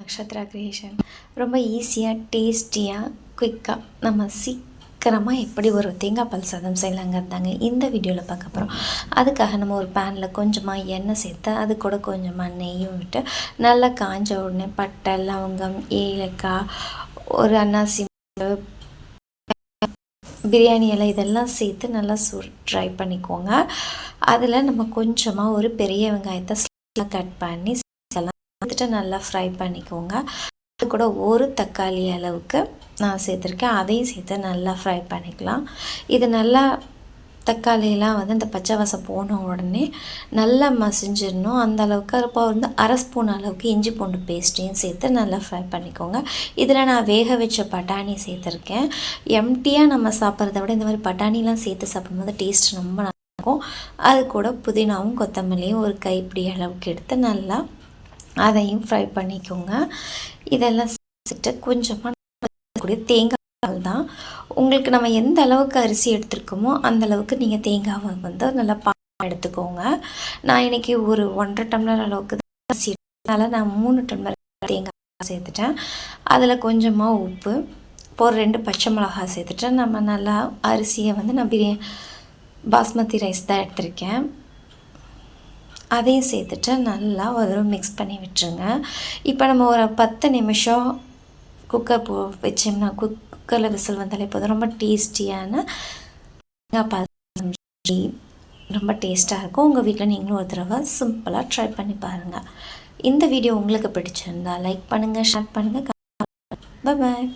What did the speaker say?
Nakshatra creation ரொம்ப ஈஸியாக டேஸ்டியாக குயிக்காக நம்ம சீக்கிரமாக எப்படி ஒரு தேங்காய் பால் சாதம் செய்யலாங்கிறதாங்க இந்த வீடியோவில் பார்க்க போகிறோம் அதுக்காக நம்ம ஒரு பேனில் கொஞ்சமாக எண்ணெய் சேர்த்து அது கூட கொஞ்சமாக நெய்யும் விட்டு நல்லா காஞ்ச உடனே பட்டை லவங்கம் ஏலக்காய் ஒரு அன்னாசி பிரியாணி இலை இதெல்லாம் சேர்த்து நல்லா சு ட்ரை பண்ணிக்கோங்க. அதில் நம்ம கொஞ்சமாக ஒரு பெரிய வெங்காயத்தை கட் பண்ணி சேர்த்துட்டு நல்லா ஃப்ரை பண்ணிக்கோங்க. அது கூட ஒரு தக்காளி அளவுக்கு நான் சேர்த்துருக்கேன். அதையும் சேர்த்து நல்லா ஃப்ரை பண்ணிக்கலாம். இது நல்லா தக்காளியெலாம் வந்து இந்த பச்சை வாசம் போன உடனே நல்லா மசிஞ்சிடணும். அந்த அளவுக்கு அப்போ வந்து அரை ஸ்பூன் அளவுக்கு இஞ்சி பூண்டு பேஸ்ட்டையும் சேர்த்து நல்லா ஃப்ரை பண்ணிக்கோங்க. இதில் நான் வேக வச்ச பட்டாணி சேர்த்துருக்கேன். எம்டியாக நம்ம சாப்பிட்றத விட இந்த மாதிரி பட்டாணிலாம் சேர்த்து சாப்பிடும்போது டேஸ்ட் ரொம்ப நல்லாயிருக்கும். அது கூட புதினாவும் கொத்தமல்லியும் ஒரு கைப்பிடி அளவுக்கு எடுத்து நல்லா அதையும் ஃப்ரை பண்ணிக்கோங்க. இதெல்லாம் சேர்த்துட்டு கொஞ்சமாக கூடிய தேங்காய் தான். உங்களுக்கு நம்ம எந்த அளவுக்கு அரிசி எடுத்துருக்கோமோ அந்த அளவுக்கு நீங்கள் தேங்காவை வந்து நல்லா பா எடுத்துக்கோங்க. நான் இன்றைக்கி ஒரு ஒன்றரை டம்ளர் அளவுக்கு தான் அரிசி அதனால் நான் மூணு டம்ளர் தேங்காய் சேர்த்துட்டேன். அதில் கொஞ்சமாக உப்பு ஒரு ரெண்டு பச்சை மிளகாய் சேர்த்துட்டு நம்ம நல்லா அரிசியை வந்து நான் பிரியாணி பாஸ்மதி ரைஸ் தான் எடுத்திருக்கேன். அதையும் சேர்த்துட்டு நல்லா ஒரு மிக்ஸ் பண்ணி விட்டுருங்க. இப்போ நம்ம ஒரு பத்து நிமிஷம் குக்கர் போ வச்சோம்னா குக்கரில் விசில் வந்தாலே போதும். ரொம்ப டேஸ்டியான பால் ரொம்ப டேஸ்ட்டாக இருக்கும். உங்கள் வீட்டில் நீங்களும் ஒரு தடவை சிம்பிளாக ட்ரை பண்ணி பாருங்கள் இந்த வீடியோ உங்களுக்கு பிடிச்சிருந்தா லைக் பண்ணுங்கள் ஷேர் பண்ணுங்கள் பாய்